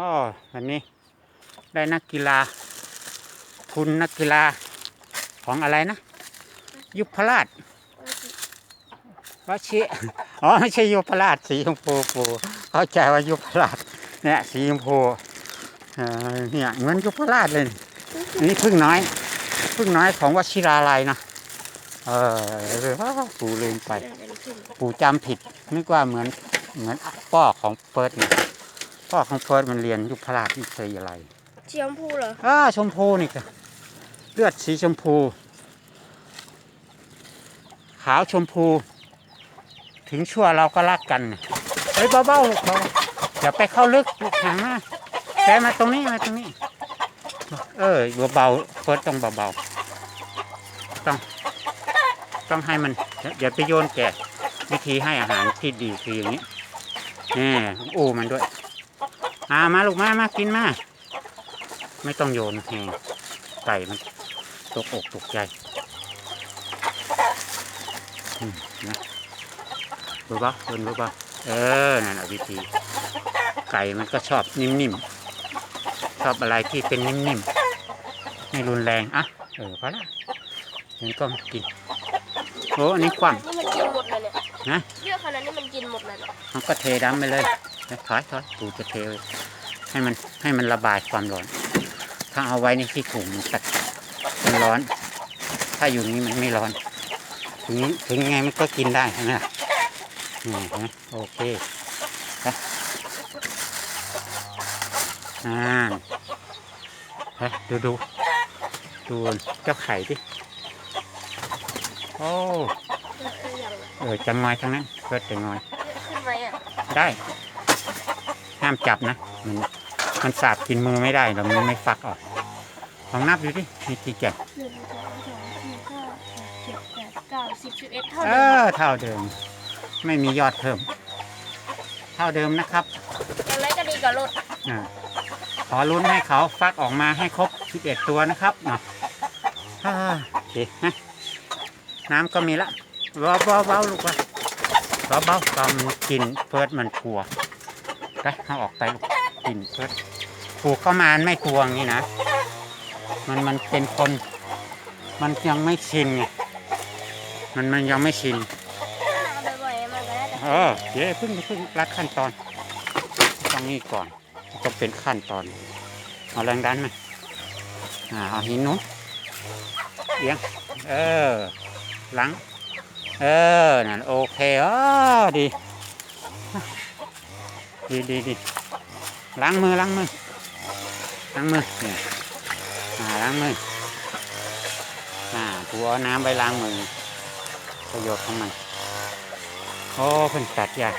อ๋อวันนี้ได้นักกีฬาทุนนักกีฬาของอะไรนะ ยุพราชวชิอ๋อไม่ใช่ยุพราชสีชมพูปูเข้าใจว่ายุพราชเนี่ยสีชมพูเนี่ยเหมือนยุพราชเลย นี่พึ่งน้อยพึ่งน้อยของวชิราลัยนะเออปูลืมไป ปูจำผิดนึกว่าเหมือนเหมือนพ่อของเฟิร์สเนี่ย พ่อของเฟิร์สมันเรียนยุพราชวิทยาลัยเชียมพูเหรออ้าชมพูนี่ค่ะเลือดสีชมพู ขาวชมพู ถึงชั่วเราก็รักกันน่ะเฮ้ยเบาๆลูกเบาอย่าไปเข้าลึกลูกหางมาแกมาตรงนี้มาตรงนี้ เออเบาๆเฟิร์สต้องเบาๆต้องต้องให้มันอย่าอย่าไปโยนแกะวิธีให้อาหารที่ดีคืออย่างนี้นี่อู้มันด้วย อามาลูกมามากินมา ไม่ต้องโยนแหงไก่มันตกอกตกใจอืมนะรู้ปะโยนรู้ปะเออ นั่นแหะวิธี ไก่มันก็ชอบนิ่มๆ ชอบอะไรที่เป็นนิ่มๆ ไม่รุนแรงอะ เออพอละงั้นก็กิน โอ้อันนี้กว้างนี่มันกินหมดเลยเนี่ยนะเยอะขนาดนี้มันกินหมดเลยเนี่ยมันก็เทดำไปเลยเดี๋ยว ถอยถอยปูจะเทเลยให้มันให้มันระบายความร้อน ถ้าเอาไว้ในที่ถุงมันตัดมันร้อน ถ้าอยู่นี้มันไม่ร้อนถึงถึงยังไงมันก็กินได้ใช่ไหมล่ะนี่เห็นไหมโอเคไปอ่านไปดูดูดูเจ้าไข่ดิโอ้เออเอออย่างเออจะงอยทั้งนั้นเพื่อจะงอยเยอะขึ้นไหมอะได้ห้ามจับนะ มันมันสาบกินมือไม่ได้เรามันไม่ฟักออกลองนับดูดิมีกี่แก่นหนึ่งสองสามสี่ห้าหกเจ็ดแปดเก้าสิบสิบเอ็ดเท่าเอเดิมอเท่าเดิม ไม่มียอดเพิ่ม เท่าเดิมนะครับอย่างไรก็ดีกว่าลดอาขอลุ้นให้เขาฟักออกมาให้ครบ 11 ตัวนะครับเนาะอ่าโอเคนะน้ำก็มีละเบาเบาเบาลูกว่าเบาเบาตอนมันกินเฟิร์สมันกลัว ไปเอาออกไปลูกกินเฟิร์สปลูกเข้ามามันไม่กลัวอย่างนี้นะ มันมันเป็นคน มันยังไม่ชินไง มันมันยังไม่ชินเอาบ่อยๆมันก็น่าจะเออเดี๋ยวเพิ่งเพิ่งรัดขั้นตอนต้องนี่ก่อนต้องเป็นขั้นตอน เอาแรงดันไหมอ่าเอาหินนู้นเอียงเออหลัง เออนั่นโอเคอ๋อดี ดีดีดีล้างมือล้างมือล้างมือเนี่ยอ่าล้างมืออ่าตัวเอาน้ำไปล้างมือประโยชน์ของมันโอ้เพิ่นตัดยาก